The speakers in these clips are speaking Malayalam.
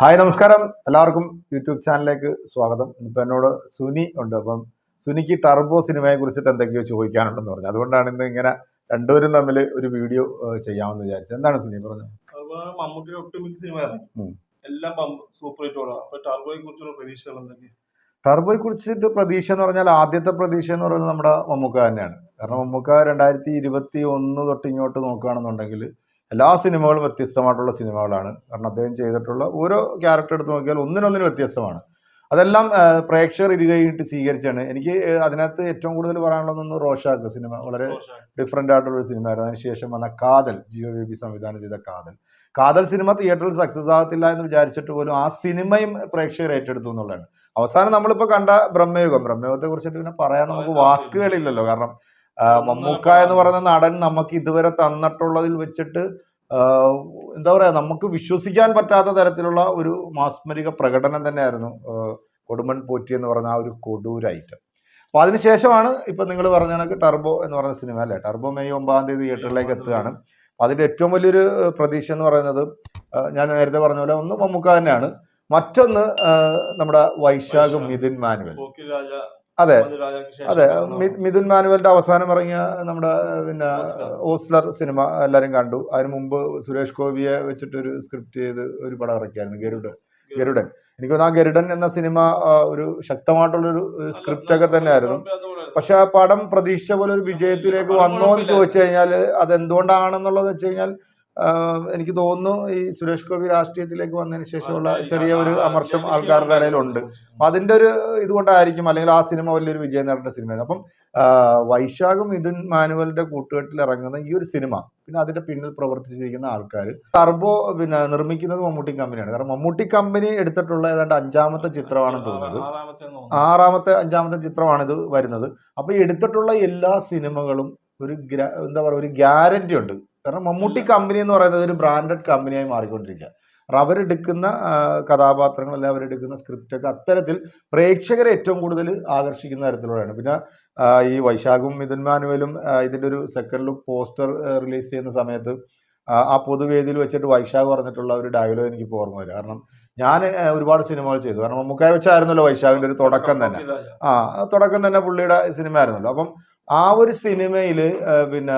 ഹായ് നമസ്കാരം. എല്ലാവർക്കും യൂട്യൂബ് ചാനലിലേക്ക് സ്വാഗതം. ഇപ്പം എന്നോട് സുനി ഉണ്ട്. അപ്പം സുനിക്ക് ടർബോ സിനിമയെ കുറിച്ചിട്ട് എന്തൊക്കെയോ ചോദിക്കാനുണ്ടെന്ന് പറഞ്ഞു. അതുകൊണ്ടാണ് ഇന്ന് ഇങ്ങനെ രണ്ടുപേരും തമ്മിൽ ഒരു വീഡിയോ ചെയ്യാമെന്ന് വിചാരിച്ചത്. എന്താണ് സുനി പറഞ്ഞത്? അതുപോലെ മമ്മൂട്ടിയുടെ ഒട്ടുമിക്ക സിനിമ എല്ലാം സൂപ്പർ ഹിറ്റുകളാണ് അപ്പൊ ടർബോയെ കുറിച്ചുള്ള പ്രതീക്ഷകൾ എന്തൊക്കെ ടർബോയെ കുറിച്ചിട്ട് പ്രതീക്ഷ എന്ന് പറഞ്ഞാൽ ആദ്യത്തെ പ്രതീക്ഷ എന്ന് പറയുന്നത് നമ്മുടെ മമ്മൂക്ക തന്നെയാണ്. കാരണം മമ്മൂക്ക രണ്ടായിരത്തി ഇരുപത്തി ഒന്ന് തൊട്ട് ഇങ്ങോട്ട് നോക്കുകയാണെന്നുണ്ടെങ്കിൽ എല്ലാ സിനിമകളും വ്യത്യസ്തമായിട്ടുള്ള സിനിമകളാണ്. കാരണം അദ്ദേഹം ചെയ്തിട്ടുള്ള ഓരോ ക്യാരക്ടർ എടുത്ത് നോക്കിയാൽ ഒന്നിനൊന്നിന് വ്യത്യസ്തമാണ്. അതെല്ലാം പ്രേക്ഷകർ ഇത് കഴിഞ്ഞിട്ട് സ്വീകരിച്ചാണ്. എനിക്ക് അതിനകത്ത് ഏറ്റവും കൂടുതൽ പറയാനുള്ളതെന്ന് റോഷാക്ക് സിനിമ. വളരെ ഡിഫറെന്റ് ആയിട്ടുള്ള ഒരു സിനിമയായിരുന്നു. അതിനുശേഷം വന്ന കാതൽ ജിയോ ബേബി സംവിധാനം ചെയ്ത കാതൽ. കാതൽ സിനിമ തിയേറ്ററിൽ സക്സസ് ആകത്തില്ല എന്ന് വിചാരിച്ചിട്ട് പോലും ആ സിനിമയും പ്രേക്ഷകർ ഏറ്റെടുത്തു എന്നുള്ളതാണ്. അവസാനം നമ്മളിപ്പോൾ കണ്ട ബ്രഹ്മയുഗം. ബ്രഹ്മയുഗത്തെ കുറിച്ചിട്ട് പിന്നെ പറയാൻ നമുക്ക് വാക്കുകളില്ലല്ലോ. കാരണം മമ്മൂക്ക എന്ന് പറയുന്ന നടൻ നമുക്ക് ഇതുവരെ തന്നിട്ടുള്ളതിൽ വെച്ചിട്ട് എന്താ പറയാ നമുക്ക് വിശ്വസിക്കാൻ പറ്റാത്ത തരത്തിലുള്ള ഒരു മാസ്മരിക പ്രകടനം തന്നെയായിരുന്നു കൊടുമൺ പോറ്റി എന്ന് പറഞ്ഞ ആ ഒരു കൊടൂര ഐറ്റം അപ്പോൾ അതിനുശേഷമാണ് ഇപ്പൊ നിങ്ങൾ പറഞ്ഞ കണക്ക് ടർബോ എന്ന് പറയുന്ന സിനിമ അല്ലേ? ടർബോ മെയ് ഒമ്പതാം തീയതി തിയേറ്ററിലേക്ക് എത്തുകയാണ്. അപ്പൊ അതിന്റെ ഏറ്റവും വലിയൊരു പ്രതീക്ഷ എന്ന് പറയുന്നത് ഞാൻ നേരത്തെ പറഞ്ഞ പോലെ ഒന്ന് മമ്മൂക്ക തന്നെയാണ്. മറ്റൊന്ന് നമ്മുടെ വൈശാഖ് മിഥുൻ മാനുവൽ. അതെ. അതെ. മിഥുൻ മാനുവലിന്റെ അവസാനം ഇറങ്ങിയ നമ്മുടെ പിന്നെ ഓസ്ലർ. സിനിമ എല്ലാരും കണ്ടു. അതിന് മുമ്പ് സുരേഷ് ഗോപിയെ വെച്ചിട്ട് ഒരു സ്ക്രിപ്റ്റ് ചെയ്ത് ഒരു പടം ഇറക്കിയായിരുന്നു ഗരുഡൻ. ഗരുഡൻ. എനിക്ക് തോന്നുന്നു ആ ഗരുഡൻ എന്ന സിനിമ ഒരു ശക്തമായിട്ടുള്ളൊരു സ്ക്രിപ്റ്റ് ഒക്കെ തന്നെയായിരുന്നു. പക്ഷെ ആ പടം പ്രതീക്ഷിച്ച പോലെ ഒരു വിജയത്തിലേക്ക് വന്നോ എന്ന്. ചോദിച്ചു കഴിഞ്ഞാൽ അത് എന്തുകൊണ്ടാണെന്നുള്ളത് വെച്ച് കഴിഞ്ഞാൽ എനിക്ക് തോന്നുന്നു ഈ സുരേഷ് ഗോപി രാഷ്ട്രീയത്തിലേക്ക് വന്നതിന് ശേഷമുള്ള ചെറിയ ഒരു അമർഷം ആൾക്കാരുടെ ഇടയിലുണ്ട്. അപ്പൊ അതിന്റെ ഒരു ഇതുകൊണ്ടായിരിക്കും അല്ലെങ്കിൽ ആ സിനിമ വലിയൊരു വിജയം നേടേണ്ട സിനിമയാണ് അപ്പം വൈശാഖും മിഥുൻ മാനുവലിന്റെ കൂട്ടുകെട്ടിൽ ഇറങ്ങുന്ന ഈ ഒരു സിനിമ പിന്നെ അതിന്റെ പിന്നിൽ പ്രവർത്തിച്ചിരിക്കുന്ന ആൾക്കാർ ടർബോ പിന്നെ നിർമ്മിക്കുന്നത് മമ്മൂട്ടി കമ്പനിയാണ്. കാരണം മമ്മൂട്ടി കമ്പനി എടുത്തിട്ടുള്ള ഏതാണ്ട് അഞ്ചാമത്തെ ചിത്രമാണ് തോന്നുന്നത് ആറാമത്തെ അഞ്ചാമത്തെ ചിത്രമാണ് ഇത് വരുന്നത്. അപ്പൊ ഈ എടുത്തിട്ടുള്ള എല്ലാ സിനിമകളും ഒരു എന്താ പറയുക ഒരു ഗ്യാരണ്ടി ഉണ്ട്. കാരണം മമ്മൂട്ടി കമ്പനി എന്ന് പറയുന്നത് ഒരു ബ്രാൻഡഡ് കമ്പനിയായി മാറിക്കൊണ്ടിരിക്കുക അവരെടുക്കുന്ന അല്ലെങ്കിൽ അവരെടുക്കുന്ന സ്ക്രിപ്റ്റൊക്കെ അത്തരത്തിൽ പ്രേക്ഷകരെ ഏറ്റവും കൂടുതൽ ആകർഷിക്കുന്ന തരത്തിലുള്ളതാണ്. പിന്നെ ഈ വൈശാഖും മിഥുൻ മാനുവലും ഇതിന്റെ ഒരു സെക്കൻഡ് ലുക്ക് പോസ്റ്റർ റിലീസ് ചെയ്യുന്ന സമയത്ത് ആ, പൊതുവേദിയിൽ വെച്ചിട്ട് വൈശാഖ് പറഞ്ഞിട്ടുള്ള ഒരു ഡയലോഗ് എനിക്ക് ഓർമ്മ വരും കാരണം ഞാൻ ഒരുപാട് സിനിമകൾ ചെയ്തു. കാരണം മമ്മൂക്കായ വെച്ചായിരുന്നല്ലോ വൈശാഖിന്റെ ഒരു തുടക്കം തന്നെ. ആ തുടക്കം തന്നെ പുള്ളിയുടെ സിനിമ ആയിരുന്നല്ലോ അപ്പം ആ ഒരു സിനിമയിൽ പിന്നെ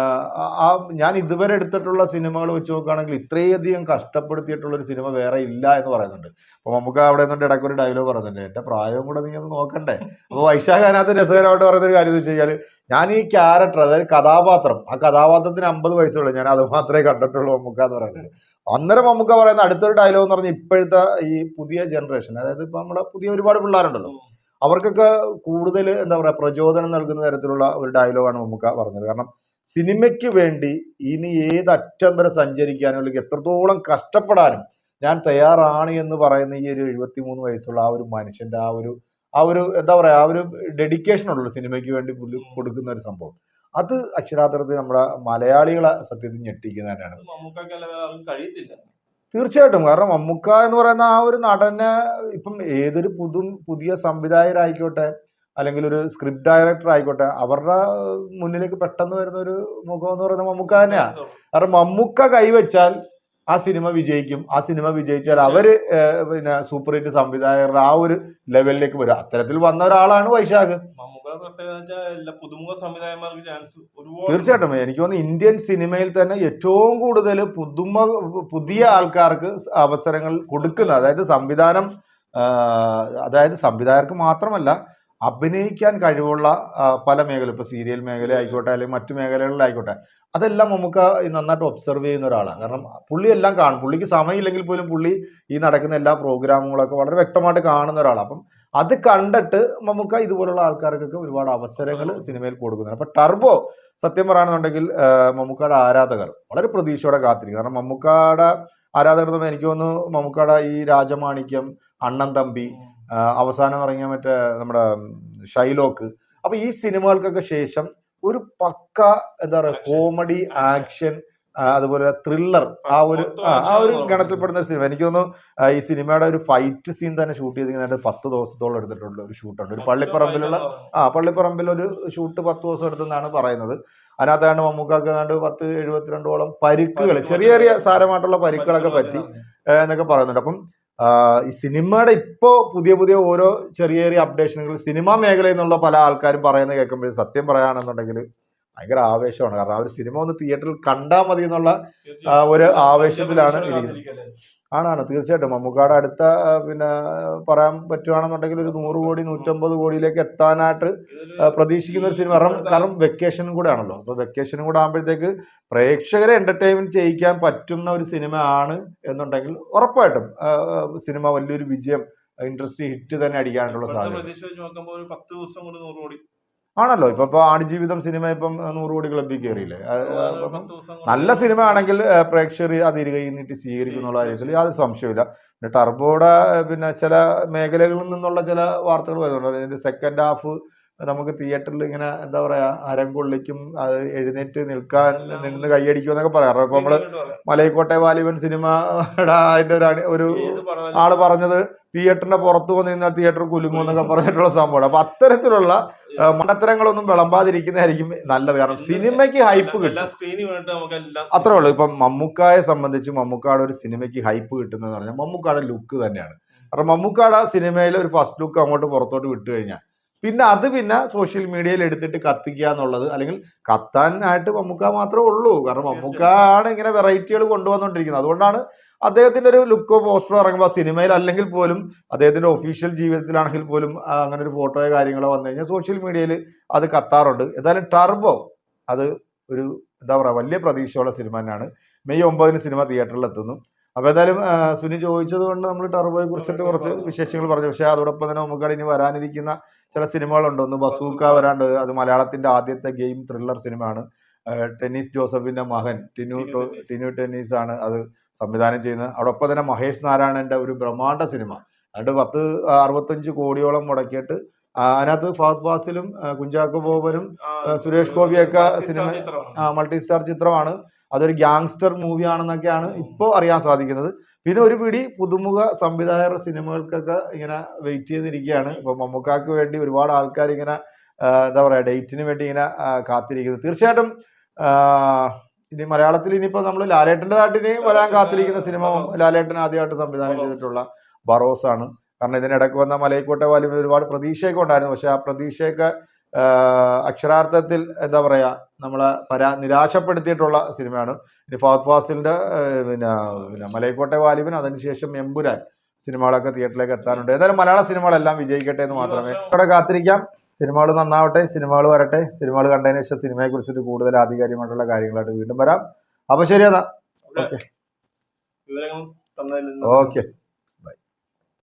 ആ- ഞാൻ ഇതുവരെ എടുത്തിട്ടുള്ള സിനിമകൾ വെച്ച് നോക്കുകയാണെങ്കിൽ ഇത്രയധികം കഷ്ടപ്പെടുത്തിയിട്ടുള്ള ഒരു സിനിമ വേറെ ഇല്ല എന്ന് പറയുന്നുണ്ട്. അപ്പോൾ നമുക്ക് അവിടെ നിന്നിട്ട് ഇടയ്ക്ക് ഒരു ഡയലോഗ് പറയുന്നുണ്ട് എന്റെ പ്രായവും കൂടെ നീ ഒന്ന് നോക്കണ്ടേ? അപ്പൊ വൈശാഖ് അതിനകത്ത് രസകരമായിട്ട് പറയുന്ന ഒരു കാര്യം എന്ന് വെച്ച് കഴിഞ്ഞാൽ ഞാൻ ഈ ക്യാരക്ടർ അതായത് കഥാപാത്രം ആ കഥാപാത്രത്തിന് അമ്പത് വയസ്സുള്ളൂ ഞാൻ അത് മാത്രമേ കണ്ടിട്ടുള്ളൂ മമ്മൂക്ക എന്ന് പറയുന്നത്. അന്നേരം മമ്മൂക്ക പറയുന്ന അടുത്തൊരു ഡയലോഗ് എന്ന് പറഞ്ഞാൽ ഇപ്പോഴത്തെ ഈ പുതിയ ജനറേഷൻ അതായത് ഇപ്പൊ നമ്മുടെ പുതിയ ഒരുപാട് പിള്ളേരുണ്ടല്ലോ. അവർക്കൊക്കെ കൂടുതൽ എന്താ പറയുക പ്രചോദനം നൽകുന്ന തരത്തിലുള്ള ഒരു ഡയലോഗാണ് മമ്മൂക്ക പറഞ്ഞത്. കാരണം സിനിമയ്ക്ക് വേണ്ടി ഇനി ഏത് അറ്റം വരെ സഞ്ചരിക്കാനും അല്ലെങ്കിൽ എത്രത്തോളം കഷ്ടപ്പെടാനും ഞാൻ തയ്യാറാണ് എന്ന് പറയുന്ന ഈ ഒരു എഴുപത്തി മൂന്ന് വയസ്സുള്ള ആ ഒരു മനുഷ്യന്റെ ആ ഒരു ആ ഒരു എന്താ പറയാ ആ ഒരു ഡെഡിക്കേഷൻ ഉള്ളൂ സിനിമയ്ക്ക് വേണ്ടി കൊടുക്കുന്ന ഒരു സംഭവം. അത് അക്ഷരാർത്ഥത്തിൽ നമ്മുടെ മലയാളികളെ സത്യത്തിൽ ഞെട്ടിക്കുന്ന തന്നെയാണ് കഴിയത്തില്ല. തീർച്ചയായിട്ടും. കാരണം മമ്മൂക്ക എന്ന് പറയുന്ന ആ ഒരു നടന് ഇപ്പം ഏതൊരു പുതു പുതിയ സംവിധായകരായിക്കോട്ടെ അല്ലെങ്കിൽ ഒരു സ്ക്രിപ്റ്റ് ഡയറക്ടർ ആയിക്കോട്ടെ അവരുടെ മുന്നിലേക്ക് പെട്ടെന്ന് വരുന്ന ഒരു മുഖം എന്ന് പറയുന്നത് മമ്മൂക്ക തന്നെയാ. കാരണം മമ്മൂക്ക കൈവച്ചാൽ ആ സിനിമ വിജയിക്കും. ആ സിനിമ വിജയിച്ചാൽ അവർ പിന്നെ സൂപ്പർ ഹിറ്റ് സംവിധായകരുടെ ആ ഒരു ലെവലിലേക്ക് വരും. അത്തരത്തിൽ വന്ന ഒരാളാണ് വൈശാഖ്. പുതുമുഖ സംവിധായകന്മാർക്ക് ചാൻസ് തീർച്ചയായിട്ടും. എനിക്ക് തോന്നുന്നു ഇന്ത്യൻ സിനിമയിൽ തന്നെ ഏറ്റവും കൂടുതൽ പുതുമ പുതിയ ആൾക്കാർക്ക് അവസരങ്ങൾ കൊടുക്കുന്ന അതായത് സംവിധാനം അതായത് സംവിധായകർക്ക് മാത്രമല്ല അഭിനയിക്കാൻ കഴിവുള്ള പല മേഖല ഇപ്പൊ സീരിയൽ മേഖല ആയിക്കോട്ടെ അല്ലെങ്കിൽ മറ്റു മേഖലകളിലായിക്കോട്ടെ അതെല്ലാം നമുക്ക് നന്നായിട്ട് ഒബ്സർവ് ചെയ്യുന്ന ഒരാളാണ്. കാരണം പുള്ളി എല്ലാം കാണും. പുള്ളിക്ക് സമയമില്ലെങ്കിൽ പോലും പുള്ളി ഈ നടക്കുന്ന എല്ലാ പ്രോഗ്രാമുകളൊക്കെ വളരെ വ്യക്തമായിട്ട് കാണുന്ന ഒരാളാണ്. അപ്പം അത് കണ്ടിട്ട് നമുക്ക് ഇതുപോലുള്ള ആൾക്കാർക്കൊക്കെ ഒരുപാട് അവസരങ്ങൾ സിനിമയിൽ കൊടുക്കുന്നുണ്ട്. അപ്പൊ ടർബോ സത്യം പറയുകയാണെന്നുണ്ടെങ്കിൽ മമ്മൂക്കയുടെ ആരാധകർ വളരെ പ്രതീക്ഷയോടെ കാത്തിരിക്കും. കാരണം മമ്മൂക്കയുടെ ആരാധകർ തന്നെ എനിക്ക് തോന്നുന്നു മമ്മൂക്കയുടെ ഈ രാജമാണിക്യം അണ്ണൻ തമ്പി അവസാനം ഇറങ്ങിയ മറ്റേ നമ്മുടെ ഷൈലോക്ക്. അപ്പൊ ഈ സിനിമകൾക്കൊക്കെ ശേഷം ഒരു പക്ക എന്താ പറയുക കോമഡി ആക്ഷൻ അതുപോലെ ത്രില്ലർ ആ ഒരു ആ, ഒരു ഗണത്തിൽപ്പെടുന്ന ഒരു സിനിമ എനിക്ക് തോന്നുന്നു ഈ സിനിമയുടെ ഒരു ഫൈറ്റ് സീൻ തന്നെ ഷൂട്ട് ചെയ്തിരിക്കുന്നതായിട്ട് പത്ത് ദിവസത്തോളം എടുത്തിട്ടുള്ള ഒരു ഷൂട്ടുണ്ട് ഒരു പള്ളിപ്പറമ്പിലുള്ള ആ പള്ളിപ്പറമ്പിൽ ഒരു ഷൂട്ട് പത്ത് ദിവസം എടുത്തെന്നാണ് പറയുന്നത്. അതിനകത്താണ്ട് മമ്മൂക്കാക്ക് ഏതാണ്ട് പത്ത് എഴുപത്തിരണ്ടോളം പരിക്കുകൾ ചെറിയ ചെറിയ സാരമായിട്ടുള്ള പരിക്കുകളൊക്കെ പറ്റി എന്നൊക്കെ പറയുന്നുണ്ട്. അപ്പം ഈ സിനിമയുടെ ഇപ്പോ പുതിയ പുതിയ ഓരോ ചെറിയ ചെറിയ അപ്ഡേഷനുകൾ സിനിമാ മേഖലയിൽ നിന്നുള്ള പല ആൾക്കാരും പറയുന്നത് കേൾക്കുമ്പോൾ സത്യം പറയുകയാണെന്നുണ്ടെങ്കിൽ ഭയങ്കര ആവേശമാണ്. കാരണം ആ ഒരു സിനിമ ഒന്ന് തിയേറ്ററിൽ കണ്ടാൽ മതി എന്നുള്ള ഒരു ആവേശത്തിലാണ് ഇരിക്കുന്നത്. ആണാണ് തീർച്ചയായിട്ടും. മമ്മൂക്കാട് അടുത്ത പിന്നെ പറയാൻ പറ്റുകയാണെന്നുണ്ടെങ്കിൽ ഒരു നൂറ് കോടി നൂറ്റമ്പത് കോടിയിലേക്ക് എത്താനായിട്ട് പ്രതീക്ഷിക്കുന്ന ഒരു സിനിമ. കാരണം കാരണം വെക്കേഷനും കൂടെ ആണല്ലോ. അപ്പോൾ വെക്കേഷനും കൂടെ ആകുമ്പോഴത്തേക്ക് പ്രേക്ഷകരെ എന്റർടൈൻമെന്റ് ചെയ്യിക്കാൻ പറ്റുന്ന ഒരു സിനിമ ആണ് എന്നുണ്ടെങ്കിൽ ഉറപ്പായിട്ടും സിനിമ വലിയൊരു വിജയം ഇൻട്രസ്റ്റ് ഹിറ്റ് തന്നെ അടിക്കാനുള്ള സാധ്യത. ആണല്ലോ. ഇപ്പൊ ഇപ്പൊ ആടുജീവിതം സിനിമ ഇപ്പം നൂറ് കോടി ക്ലബിൽ കയറിയില്ലേ നല്ല സിനിമ ആണെങ്കിൽ പ്രേക്ഷകർ അത് ഇരുകയിൽ നീട്ടി സ്വീകരിക്കുന്നുള്ള കാര്യത്തിൽ യാതൊരു സംശയമില്ല പിന്നെ ടർബോയുടെ പിന്നെ ചില മേഖലകളിൽ നിന്നുള്ള ചില വാർത്തകൾ വരുന്നുണ്ട്. അതിന്റെ സെക്കൻഡ് ഹാഫ് നമുക്ക് തിയേറ്ററിൽ ഇങ്ങനെ എന്താ പറയാ അരംകൊള്ളിക്കും അത് എഴുന്നേറ്റ് നിൽക്കാൻ നിന്ന് കൈയടിക്കും എന്നൊക്കെ പറയാറ് അപ്പൊ നമ്മൾ മലയിക്കോട്ടെ വാലിബൻ സിനിമയുടെ അതിന്റെ ഒരു ആൾ പറഞ്ഞത് തിയേറ്ററിന്റെ പുറത്ത് വന്നു കഴിഞ്ഞാൽ തിയേറ്റർ കുലുങ്ങും എന്നൊക്കെ പറഞ്ഞിട്ടുള്ള സംഭവമാണ്. അപ്പൊ അത്തരത്തിലുള്ള മണ്ടത്തരങ്ങളൊന്നും വിളമ്പാതിരിക്കുന്നതായിരിക്കും നല്ലത്. കാരണം സിനിമയ്ക്ക് ഹൈപ്പ് കിട്ടും. അത്രേ ഉള്ളൂ. ഇപ്പം മമ്മൂക്കായെ സംബന്ധിച്ച് മമ്മൂക്കാട് ഒരു സിനിമയ്ക്ക് ഹൈപ്പ് കിട്ടുന്നതെന്ന് പറഞ്ഞാൽ മമ്മൂക്കാടെ ലുക്ക് തന്നെയാണ്. കാരണം മമ്മൂക്കാട് ആ സിനിമയിലെ ഒരു ഫസ്റ്റ് ലുക്ക് അങ്ങോട്ട് പുറത്തോട്ട് വിട്ടു കഴിഞ്ഞാൽ പിന്നെ അത് പിന്നെ സോഷ്യൽ മീഡിയയിൽ എടുത്തിട്ട് കത്തിക്കുക എന്നുള്ളത് അല്ലെങ്കിൽ കത്താനായിട്ട് മമ്മൂക്ക മാത്രമേ ഉള്ളൂ. കാരണം മമ്മൂക്കാണ് ഇങ്ങനെ വെറൈറ്റികൾ കൊണ്ടുവന്നുകൊണ്ടിരിക്കുന്നത്. അതുകൊണ്ടാണ് അദ്ദേഹത്തിന്റെ ഒരു ലുക്കോ പോസ്റ്ററോ ഇറങ്ങുമ്പോൾ സിനിമയിൽ അല്ലെങ്കിൽ പോലും അദ്ദേഹത്തിന്റെ ഒഫീഷ്യൽ ജീവിതത്തിലാണെങ്കിൽ പോലും അങ്ങനെ ഒരു ഫോട്ടോയോ കാര്യങ്ങളോ വന്നു കഴിഞ്ഞാൽ സോഷ്യൽ മീഡിയയിൽ അത് കത്താറുണ്ട്. എന്തായാലും ടർബോ അത് ഒരു എന്താ പറയുക വലിയ പ്രതീക്ഷയുള്ള സിനിമ തന്നെയാണ്. മെയ് ഒമ്പതിന് സിനിമ തിയേറ്ററിൽ എത്തുന്നു. അപ്പോൾ എന്തായാലും സുനി ചോദിച്ചത് കൊണ്ട് നമ്മൾ ടർബോയെ കുറിച്ചിട്ട് കുറച്ച് വിശേഷങ്ങൾ പറഞ്ഞു. പക്ഷേ അതോടൊപ്പം തന്നെ നമുക്ക് ഇനി വരാനിരിക്കുന്ന ചില സിനിമകളുണ്ട് ഒന്ന് ബസൂക്ക വരാണ്ട് അത് മലയാളത്തിന്റെ ആദ്യത്തെ ഗെയിം ത്രില്ലർ സിനിമയാണ് ടെന്നീസ് ജോസഫിന്റെ മകൻ ടിനു ടിനു ടെന്നീസ്. ആണ് അത് സംവിധാനം ചെയ്യുന്നത്. അതോടൊപ്പം തന്നെ മഹേഷ് നാരായണന്റെ ഒരു ബ്രഹ്മാണ്ഡ സിനിമ. അതുകൊണ്ട് പത്ത് അറുപത്തഞ്ച് കോടിയോളം മുടക്കിയിട്ട് അതിനകത്ത് ഫഹദ് ഫാസിലും കുഞ്ചാക്കോ ബോബനും സുരേഷ് ഗോപിയൊക്കെ സിനിമ- മൾട്ടി സ്റ്റാർ ചിത്രമാണ്. അതൊരു ഗ്യാങ്സ്റ്റർ മൂവി ആണെന്നൊക്കെയാണ് ഇപ്പോൾ അറിയാൻ സാധിക്കുന്നത്. പിന്നെ ഒരു പിടി പുതുമുഖ സംവിധായകർ സിനിമകൾക്കൊക്കെ ഇങ്ങനെ വെയിറ്റ് ചെയ്തിരിക്കുകയാണ്. ഇപ്പൊ മമ്മൂക്കാക്ക് വേണ്ടി ഒരുപാട് ആൾക്കാർ ഇങ്ങനെ എന്താ പറയാ ഡേറ്റിന് വേണ്ടി ഇങ്ങനെ കാത്തിരിക്കുന്നത് കാത്തിരിക്കുന്നു. തീർച്ചയായിട്ടും ഇനി മലയാളത്തിൽ ഇനിയിപ്പോ നമ്മൾ ലാലേട്ടന്റെ നാട്ടിന് വരാൻ കാത്തിരിക്കുന്ന സിനിമ ലാലേട്ടൻ ആദ്യമായിട്ട് സംവിധാനം ചെയ്തിട്ടുള്ള ബറോസ് ആണ് കാരണം ഇതിനിടയ്ക്ക് വന്ന മലയക്കോട്ടെ വാലിബൻ ഒരുപാട് പ്രതീക്ഷയൊക്കെ ഉണ്ടായിരുന്നു. പക്ഷെ ആ പ്രതീക്ഷയൊക്കെ അക്ഷരാർത്ഥത്തിൽ എന്താ പറയാ നമ്മളെ പരാ നിരാശപ്പെടുത്തിയിട്ടുള്ള സിനിമയാണ്. ഇനി ഫഹദ് ഫാസിലിന്റെ പിന്നെ പിന്നെ മലയക്കോട്ടെ വാലിബൻ അതിനുശേഷം എമ്പുരാൻ സിനിമകളൊക്കെ തിയേറ്ററിലേക്ക് എത്താനുണ്ട്. ഏതായാലും മലയാള സിനിമകളെല്ലാം വിജയിക്കട്ടെ എന്ന് മാത്രമേ ഇവിടെ കാത്തിരിക്കാം. സിനിമകൾ നന്നാവട്ടെ സിനിമകൾ വരട്ടെ. സിനിമകൾ കണ്ടതിന് ശേഷം സിനിമയെ കുറിച്ചിട്ട് കൂടുതൽ ആധികാരികമായിട്ടുള്ള കാര്യങ്ങളായിട്ട് വീണ്ടും വരാം. അപ്പൊ ശരി എന്നാ ഓക്കെ. ഓക്കെ.